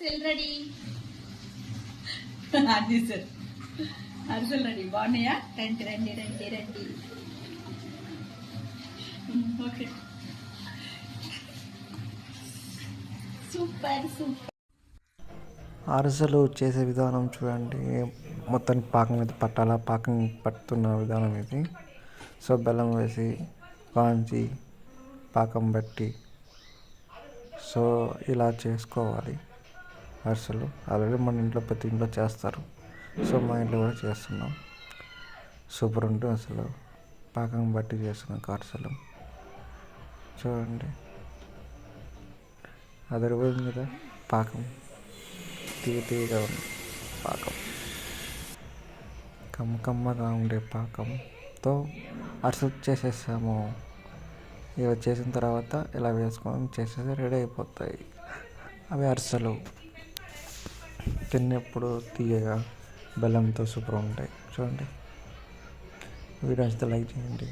అరిసెలు రెడీ అది సార్ అరిసెలు రెడీ బాగున్నాయా? రండి రండి రండి రండి. ఓకే సూపర్ సూపర్ అరిసెలు చేసే విధానం చూడండి. మొత్తం పాకం మీద పట్టాలా? పాకం పట్టుతున్న విధానం ఇది. సో బెల్లం వేసి కాంచి పాకం బట్టి సో ఇలా చేసుకోవాలి. అరిసెలు ఆల్రెడీ మన ఇంట్లో ప్రతి ఇంట్లో చేస్తారు. సో మా ఇంట్లో కూడా చేస్తున్నాం. సూపర్ ఉంటుంది అసలు. పాకం బట్టి చేస్తున్నాం అరిసెలు చూడండి. అదిరిపోయింది కదా పాకం. తీయ తీయగా ఉంది పాకం. కమ్మకమ్మగా ఉండే పాకంతో అరిసెలు చేసేసాము. ఇవి చేసిన తర్వాత ఇలా వేసుకొని చేసేసి రెడీ అయిపోతాయి. అవి అరిసెలు. తిన్నప్పుడు తీయగా బెల్లంతో సూపర్ ఉంటాయి. చూడండి. వీడియో లైక్ చేయండి.